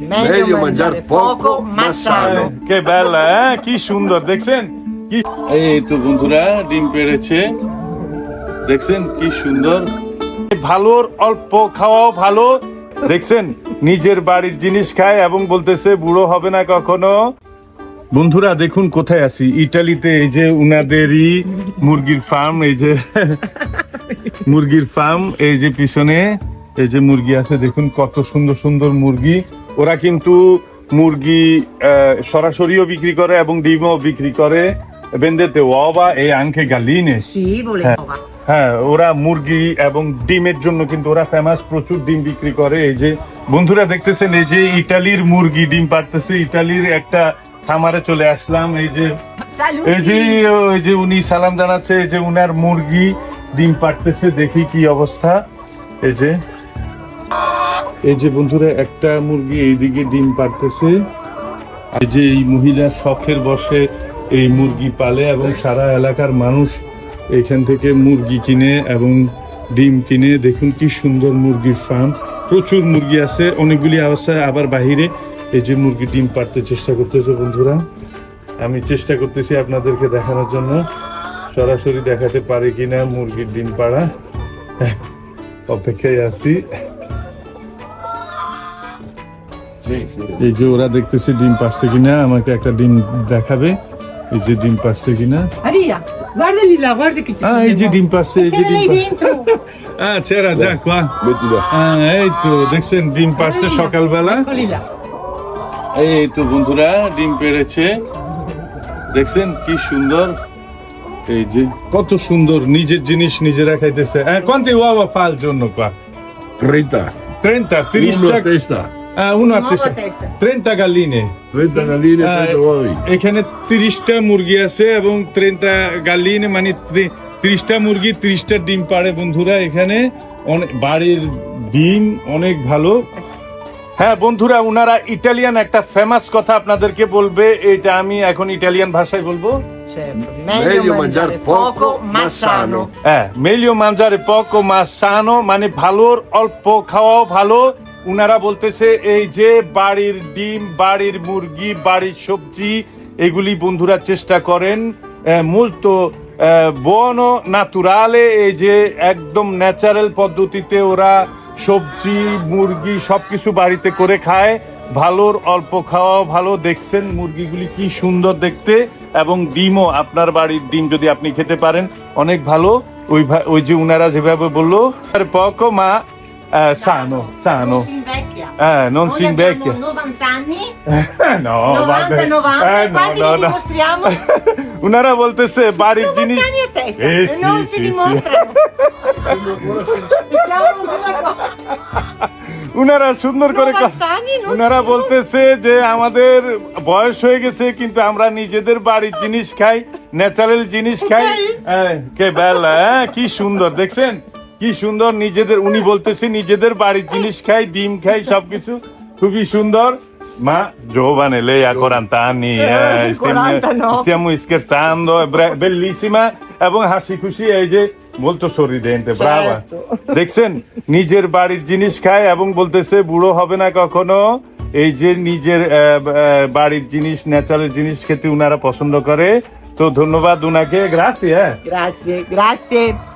Meglio mangiare poco ma sano. কে বেলা হ্যাঁ কি সুন্দর দেখছেন এই তো বন্ধুরা ডিম পেড়েছে দেখছেন কি সুন্দর ভালোর অল্প খাওয়াও ভালো। দেখছেন নিজের বাড়ির জিনিস খায় এবং বলতেছে বুড়ো হবে না কখনো। বন্ধুরা দেখুন কোথায় আছি। ইটালিতে এই যে উনাদেরই মুরগির ফার্ম এই যে মুরগির ফার্ম এই যে পিছনে। এই যে মুরগি আছে দেখুন কত সুন্দর সুন্দর মুরগি। ওরা কিন্তু মুরগি সরাসরিও বিক্রি করে এবং ডিমও বিক্রি করে। বেন্দেতে ওবা এই আংকে গালিনে। হ্যাঁ ওরা মুরগি এবং ডিমের জন্য কিন্তু ওরা ফেমাস প্রচুর ডিম বিক্রি করে। এই যে বন্ধুরা দেখতেছেন এই যে ইটালির মুরগি ডিম পারতেছে ইটালির একটা খামারে চলে আসলাম। এই যে এই যে ওই যে উনি সালাম জানাচ্ছে এই যে উনার মুরগি ডিম পারতেছে দেখি কি অবস্থা। এই যে এই যে বন্ধুরা, একটা মুরগি এইদিকে ডিম পারতেছে আর যে এই মহিলা শখের বসে এই মুরগি পালে এবং সারা এলাকার মানুষ এখান থেকে মুরগি কিনে এবং ডিম কিনে। দেখুন কি সুন্দর মুরগির ফার্ম। প্রচুর মুরগি আছে, অনেকগুলি আছে, আবার বাহিরে এই যে মুরগি ডিম পারতে চেষ্টা করতেছে বন্ধুরা। আমি চেষ্টা করতেছি আপনাদেরকে দেখানোর জন্য, সরাসরি দেখাতে পারে কিনা মুরগির ডিম পাড়া। অপেক্ষায় আছি। এই যে ওরা দেখতেছে ডিম পারছে কিনা আমাকে একটা ডিম দেখাবে। এই যে ডিম পারছে কিনা। এই যে ডিম পারছে এই যে ডিম lì পারছে হ্যাঁ চেরা যা কোয়া হ্যাঁ, এই তো দেখছেন ডিম পারছে. সকালবেলা। এই তো বন্ধুরা ডিম পেড়েছে। দেখছেন কি সুন্দর। এই যে কত সুন্দর নিজের জিনিস নিজেরা খাইতেছে। হ্যাঁ কোনটি? ওয়াবা ফাল জন্য কোয়া 30. 30 30 Uno a টাকা testa. uno a Nuova testa. testa. 30 galline 30 galline, হ্যাঁ, 30 uovi. এখানে তিরিশটা মুরগি আছে এবং ত্রিশটা গালিনে মানে তিরিশটা মুরগি তিরিশটা ডিম পাড়ে বন্ধুরা এখানে অনেক বাড়ির ডিম অনেক ভালো হ্যাঁ বন্ধুরা উনারা ইটালিয়ান একটা ফেমাস কথা আপনাদেরকে বলবে এটা আমি এখন ইটালিয়ান ভাষায় বলব। Certo. Meglio mangiare poco হ্যাঁ মেলিও মানজারে পকো মা সানো মানে ভালোর অল্প খাওয়াও ভালো। উনারা বলতেছে এই যে বাড়ির ডিম বাড়ির মুরগি বাড়ির সবজি এগুলি বন্ধুরা চেষ্টা করেন। মূলত বনো ন্যাচুরালে এই যে একদম ন্যাচারাল পদ্ধতিতে ওরা সবজি মুরগি সবকিছু বাড়িতে করে খায় ভালোর অল্প খাওয়া ভালো দেখছেন মুরগিগুলি কি সুন্দর দেখতে এবং ডিমও আপনার বাড়ির ডিম যদি আপনি খেতে পারেন অনেক ভালো ওই ওই যে উনারা যেভাবে বলল আর পকো মা সানো সানো Non si invecchia. নন Noi সিং ব্যাক abbiamo 90 anni, no 90, 90, Eh, quanti no, li no. dimostriamo? উনারা বলতেছে বাড়ির 90 জিনিস anni a testa, Eh, non sì, si sì. dimostrano. Siamo una cosa. উনারা সুন্দর করে ক- 90 anni non উনারা বলতেছে যে আমাদের বয়স হয়ে গেছে কিন্তু আমরা নিজেদের বাড়ির জিনিস খাই ন্যাচারাল জিনিস খাই। হ্যাঁ, কে বেলা হ্যাঁ কি সুন্দর দেখছেন? কি সুন্দর নিজেদের উনি বলতেছে নিজেদের বাড়ির জিনিস খাই ডিম খাই সবকিছু। খুবই সুন্দর। মা giovane lei ha 40 anni eh, stiamo, no. stiamo scherzando è bre- bellissima সরিদেন্তে ব্রাভা Certo. দেখছেন নিজের বাড়ির জিনিস খায় এবং বলতেছে বুড়ো হবে না কখনো এই যে নিজের বাড়ির জিনিস ন্যাচারাল জিনিস খেতে উনারা পছন্দ করে তো ধন্যবাদ উনাকে গ্রাসি হ্যাঁ Grazie, grazie.